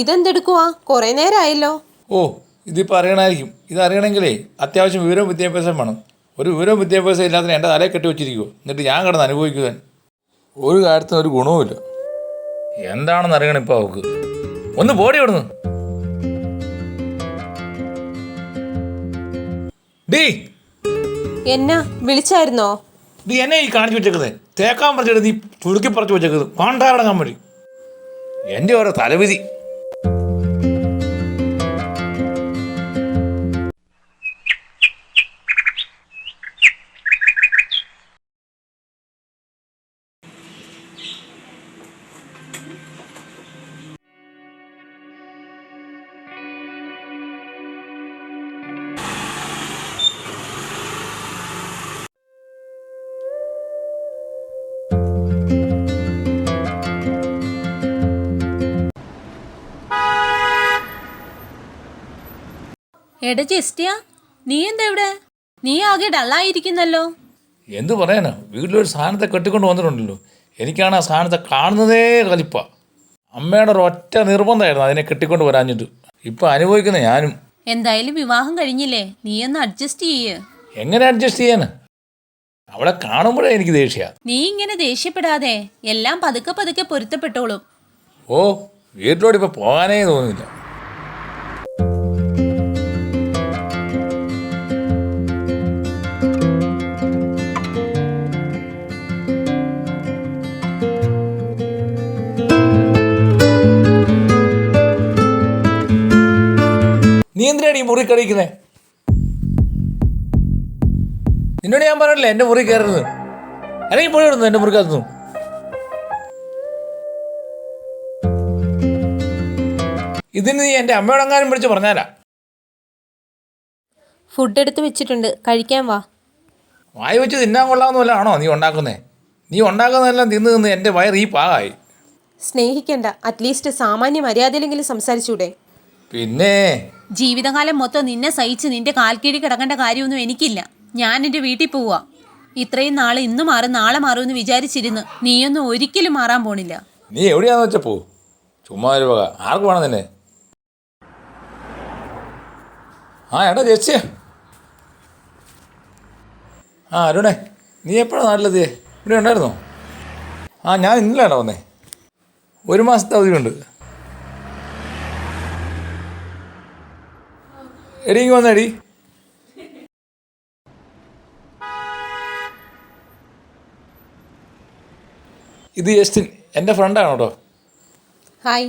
ഇതെന്തെടുക്കുവാ? കുറേ നേരമായല്ലോ ഓ ഇതിപ്പോൾ അറിയണമായിരിക്കും ഇത് അറിയണമെങ്കിലേ അത്യാവശ്യം വിവരവും വിദ്യാഭ്യാസം വേണം. ഒരു വിവരവും വിദ്യാഭ്യാസം ഇല്ലാത്ത എന്റെ തലയെ കെട്ടി വെച്ചിരിക്കുമോ എന്നിട്ട് ഞാൻ കിടന്ന് അനുഭവിക്കുവാൻ. ഒരു കാര്യത്തിനും ഒരു ഗുണവുമില്ല എന്താണെന്ന് അറിയണം ഇപ്പോൾ അവൾക്ക് ഒന്ന് പോടി ഇവിടുന്ന് ഡീ. എന്നാ വിളിച്ചായിരുന്നോ? നീ എന്നെ ഈ കാണിച്ചു വെച്ചേക്കുന്നത് തേക്കാൻ പറിച്ചെടുത്ത് നീ ചുരുക്കി പറിച്ചു വെച്ചേക്കുന്നത്. പാണ്ടാറടങ്ങാൻ വേണ്ടി എന്റെ ഓരോ തലവിധി. എടാ ചെസ്റ്റിയ നീ എന്താ ഇവിടെ നീ ആകെ ഡള്ളായിരിക്കുന്നല്ലോ. എന്തു പറയാനാ? വീട്ടിലൊരു സാധനത്തെ കെട്ടിക്കൊണ്ട് വന്നിട്ടുണ്ടല്ലോ. എനിക്കാണ് ആ സാധനത്തെ കാണുന്നതേ കലിപ്പ. അമ്മയുടെ ഒരു ഒറ്റ നിർബന്ധമായിരുന്നു അതിനെ കെട്ടിക്കൊണ്ട് വരാഞ്ഞിട്ട്. ഇപ്പൊ അനുഭവിക്കുന്ന ഞാനും. എന്തായാലും വിവാഹം കഴിഞ്ഞില്ലേ? നീ ഒന്ന് അഡ്ജസ്റ്റ് ചെയ്യ്. എങ്ങനെ അഡ്ജസ്റ്റ് ചെയ്യാന് അവളെ കാണുമ്പോഴേ എനിക്ക് ദേഷ്യ. നീ ഇങ്ങനെ ദേഷ്യപ്പെടാതെ എല്ലാം പതുക്കെ പതുക്കെ പൊരുത്തപ്പെട്ടോളും. ഓ വീട്ടിലോട്ട് ഇപ്പൊ പോകാനേ തോന്നുന്നില്ല എന്തിനാണ് ഈ മുറി കഴിക്കുന്നത് നിന്നോട് ഞാൻ പറഞ്ഞില്ലേ എന്റെ മുറി കയറരുത്. അല്ലെങ്കിൽ പോയി വിടുന്നു എന്റെ മുറിക്കകത്തുനിന്ന് ഇതിന് നീ എന്റെ അമ്മയോടെങ്ങാനും വിളിച്ച് പറഞ്ഞാലാ? ഫുഡ് എടുത്ത് വെച്ചിട്ടുണ്ട്. കഴിക്കാൻ വാ. വായി വെച്ച് തിന്നാൻ കൊള്ളാവുന്ന വല്ല ആണോ നീ ഉണ്ടാക്കുന്നേ? നീ ഉണ്ടാക്കുന്നതെല്ലാം തിന്ന് തിന്ന് എന്റെ വയർ ഈ പാകായി സ്നേഹിക്കണ്ട. അറ്റ്ലീസ്റ്റ് സാമാന്യ മര്യാദയിലെങ്കിലും സംസാരിച്ചൂടെ. പിന്നെ ജീവിതകാലം മൊത്തം നിന്നെ സഹിച്ച് നിന്റെ കാൽക്കീഴി കിടക്കേണ്ട കാര്യമൊന്നും എനിക്കില്ല. ഞാൻ എന്റെ വീട്ടിൽ പോവാ. ഇത്രയും നാൾ ഇന്ന് മാറും നാളെ മാറുമെന്ന് വിചാരിച്ചിരുന്ന് നീയൊന്നും ഒരിക്കലും മാറാൻ പോണില്ല. നീ എവിടെയാന്ന് വെച്ചാ പോ. ചുമ്മാ ഒരു വക. ആർക്ക് വേണം നിന്നെ? ആ എടാ ചേച്ചി ആ അരുണേ നീ എപ്പോഴാണ് നാട്ടിലെത്തിയേ? ഇവിടെ ഉണ്ടായിരുന്നോ? ആ ഞാൻ ഇന്നലെയാണോ വന്നേ? ഒരു മാസത്തെ അവധിയുണ്ട്. എടി ഇങ്ങ് വന്നടി. ഇത് ജസ്റ്റിൻ എന്റെ ഫ്രണ്ടാണ് കേട്ടോ. ഹായ്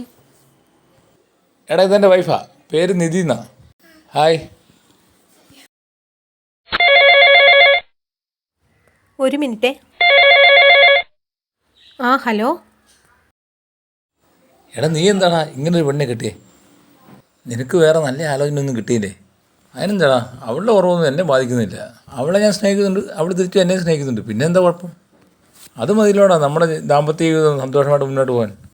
എടാ ഇതെന്റെ വൈഫാ. പേര് നിധി എന്നാ. ഹായ് ഒരു മിനിറ്റേ. ആ ഹലോ. എടാ നീ എന്താടാ ഇങ്ങനൊരു പെണ്ണിനെ പെണ്ണെ കിട്ടിയേ? നിനക്ക് വേറെ നല്ല ആലോചന ഒന്നും കിട്ടിയില്ലേ? അതിനെന്താടാ? അവളുടെ കുറവൊന്നും എന്നെ ബാധിക്കുന്നില്ല. അവളെ ഞാൻ സ്നേഹിക്കുന്നുണ്ട് അവൾ തിരിച്ചു എന്നെ സ്നേഹിക്കുന്നുണ്ട്. പിന്നെന്താ കുഴപ്പം? അത് മതിയിലോടാ നമ്മുടെ ദാമ്പത്യ ജീവിതം സന്തോഷമായിട്ട് മുന്നോട്ട് പോകാൻ.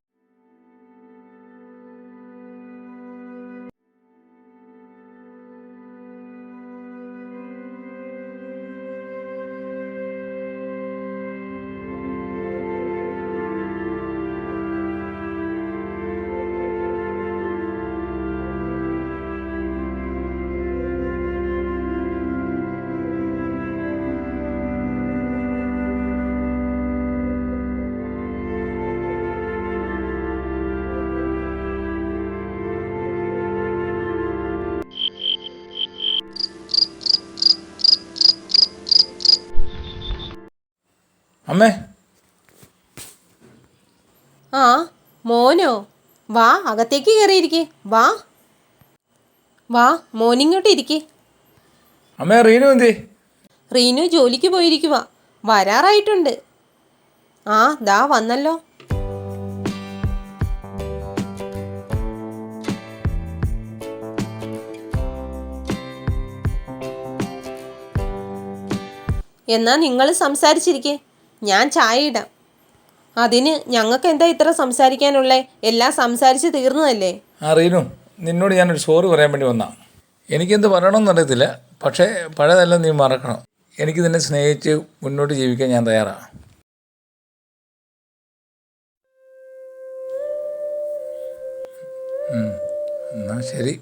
അമ്മേ. ആ മോനോ. വാ അകത്തേക്ക് കയറിയിരിക്കേ വാ. വാ മോനിങ്ങോട്ട് ഇരിക്കേ. അമ്മേ റീനു എന്തേ? റീനു ജോലിക്ക് പോയിരിക്കുക വരാറായിട്ടുണ്ട്. ആ ദാ വന്നല്ലോ. എന്നാ നിങ്ങൾ സംസാരിച്ചിരിക്കേ? ഞാൻ ചായ ഇടാം അതിന് ഞങ്ങൾക്ക് എന്താ ഇത്ര സംസാരിക്കാനുള്ളേ? എല്ലാം സംസാരിച്ച് തീർന്നതല്ലേ? ആ റീനു നിന്നോട് ഞാനൊരു സോറി പറയാൻ വേണ്ടി വന്നാ. എനിക്കെന്ത് പറയണമെന്നറിയത്തില്ല പക്ഷേ പഴയതെല്ലാം നീ മറക്കണം. എനിക്ക് നിന്നെ സ്നേഹിച്ച് മുന്നോട്ട് ജീവിക്കാൻ ഞാൻ തയ്യാറാണ്. എന്നാ ശരി.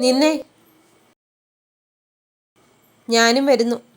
നിന്നെ. ഞാനും വരുന്നു.